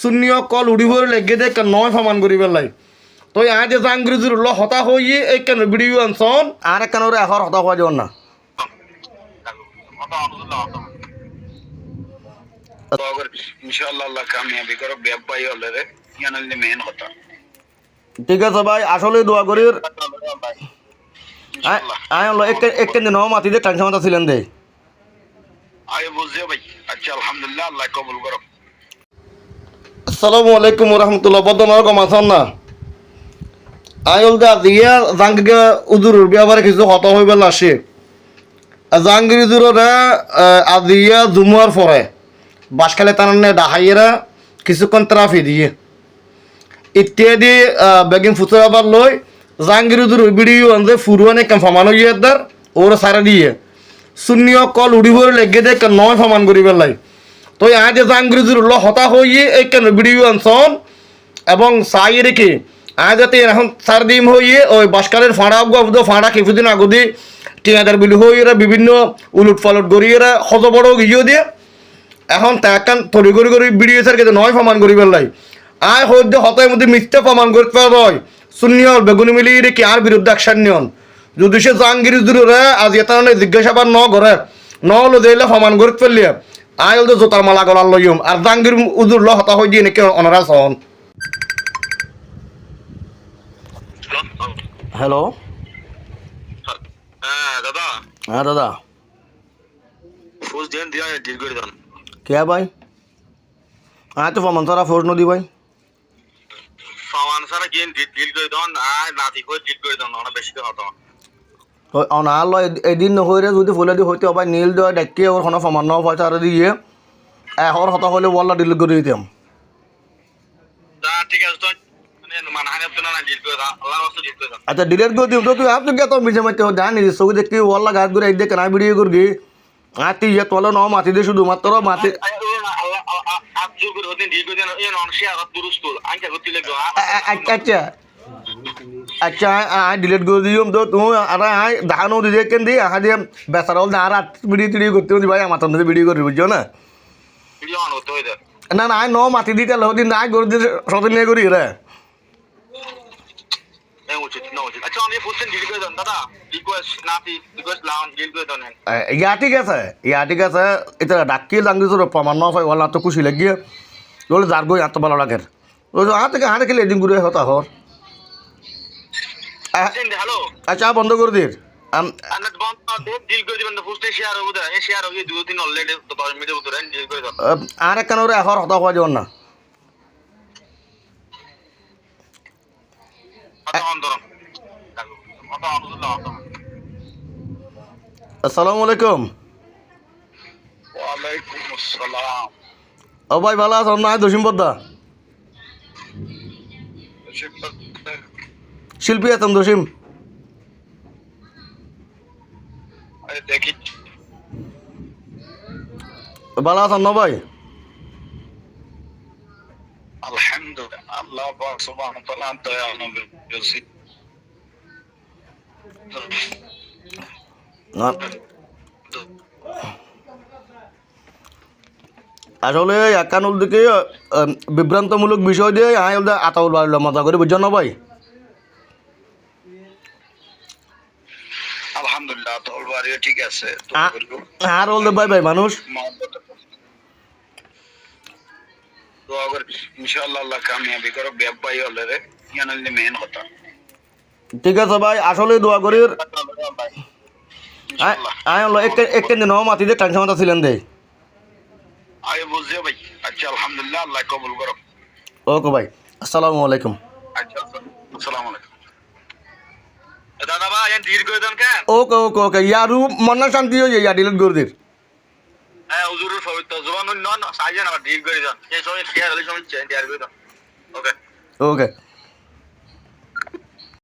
শূন্য কল উড়িবর লেগে দে কেন নয় সমান করি পেলাই তো আজ যে জাহাঙ্গীর ল হতা হয়ে এই কেন ভিডিও আনছন? আর কেন এখন হতা হওয়া যাওয়ার না? ইনশাআল্লাহ আল্লাহ কামিয়াবি করো হলে রে ইয়ানালি ঠিক আছে ভাই আসলে দোয়া করি। আয় হলো এক এক দিন মাতি দিয়ে টেনশন ছিলেন দে। আয় বুঝছে ভাই আচ্ছা আলহামদুলিল্লাহ আল্লাহ কবুল করো আসসালামু আলাইকুম রহমতুল্লাহ বদন রকম আছেন না? আয়ল দা দিয়া জাঙ্গিকে উদুরুর ব্যাপারে কিছু হত হইবে আসে জাহাঙ্গীর উদুরে আজিয়া জুমুয়ার পরে বাসখালে টানানে ডাহাইয়েরা কিছুক্ষণ ট্রাফি দিয়ে। ইত্যাদি বেগিং ফুচে আবার লই জাহাঙ্গীর উদুর ভিডিও আনতে ফুরুয়ানে কেম ফমানো ইয়ে দার ওর সারা দিয়ে। শূন্য কল উড়িবর লেগে দে নয় ফমান করি পেলাই তো আজ যে জাহাঙ্গীর ল, হতা হয়ে এই কেন ভিডিও আনছন এবং সাই রেখে আজ যাতে এখন সার দিম হইয়ে ওই বাসকালের ফাঁড়া গব্দ ফাঁড়া কিছুদিন আগদি টিয়াদার বিলি হইয়েরা বিভিন্ন উলুট পালট গড়িয়েরা হত বড় গিয়েও দিয়ে। এখন তাকান তরি করি করি ভিডিও স্যার কিন্তু নয় প্রমাণ করি পেলাই। আয় হইতে হতায় মধ্যে মিথ্যা প্রমাণ করতে পারবই শূন্য বেগুনি মিলি রেখে আর বিরুদ্ধে অ্যাকশন নিয়ন। যদি সে জাহাঙ্গীর আজ এটা মানে জিজ্ঞাসাবাদ ন করে ন হলো দিলে প্রমাণ করতে পারলে আয় হলতে জোতার মালা গলার লইম আর জাহাঙ্গীর উজুর ল হতা হয়ে দিয়ে নাকি অনারাস হন। হ্যালো? হ্যাঁ দাদা। হ্যাঁ দাদা। ফুস দেন দিয়া ডিল করে দেন কে ভাই? আয় তো প্রমাণ সারা ফোর্স নদী ভাই। সামান সারা গেন ডিল করে দেন আর নাতি করে ডিল করে দেন অনেক বেশি কথা। অনাল এদিন নহৈরে যদি ফুলে দি হইতে হবে নীল দেওয়া ডেকে ওর কোনো সমান পয়সা আর দিয়ে এহর হতা হলে ওয়াল্লা ডিল করে দিতাম তো মানে না দাও দাও আচ্ছা ডিলেট করে দিম তো তুই আপনি কে মারতে জানি দেখি ওয়াল্লা গাছ ঘুরে একদিকে কেনা ভিডিও করবি আর তুই ইয়ে তলে ন মাটি দিয়ে শুধু মাত্র আ- আচ্ছা। আচ্ছা আই ডিলেট করে দিম তো তুমি আর আই দেখানো দিয়ে কেন দি আহা দিয়ে বেচারা হল আর ভিডিও টিডিও করতে ভাই আমার তো ভিডিও করবি বুঝছ না? না না আই ন মাটি দিতে লদিন আই করে দিয়ে সতে নিয়ে করি রে। আচ্ছা দেন দেন। ইয়া ঠিক আছে ইয়া ঠিক আছে এতিয়া ডাকি তোর প্রমাণ নয় ওলা তো খুশি লাগিয়ে। যার গই এত ভালো লাগে। হাত হাতে খেলে এদিন ঘুরে হতা হর। উতরেন ডিল করে দেন। আর একখান ওরে এখন হতা হওয়া যাওয়ার না। আসসালামু আলাইকুম। ও ভাই ভালো আছো? না দশিম পদ্মা শিল্পী দশিম দেখি। ভালো আছেন না। ভাই আসলে একানুল দিকে বিভ্রান্তমূলক বিষয় দিয়ে ওদের আতাউল বাড়ল মজা করে বুঝছ না ভাই আলহামদুলিল্লাহ তোর বাড়ি ঠিক আছে। আ- আর ওদের ভাই ভাই মানুষ। দোয়া করি ইনশাআল্লাহ আল্লাহ কামিয়াবি করো ব্যাপাই হলে রে। ইয়ানালি মেন কথা। ঠিক আছে ভাই আসলে দোয়া করি। আই হলো এক এক দিন মাতি দিয়ে টেনশন মাথা ছিলেন দে। আয় বুঝছে ভাই। আচ্ছা আলহামদুলিল্লাহ আল্লাহ কবুল করো ওকে ভাই আসসালামু আলাইকুম আচ্ছা আসসালামু আলাইকুম এ দাদা ভাই এন ডিল করে দেন কেন ওকে ওকে ওকে। ইয়ারু মন শান্তি হয়ে যায় ইয়া ডিলিট করে দিন। হ্যাঁ ওকে।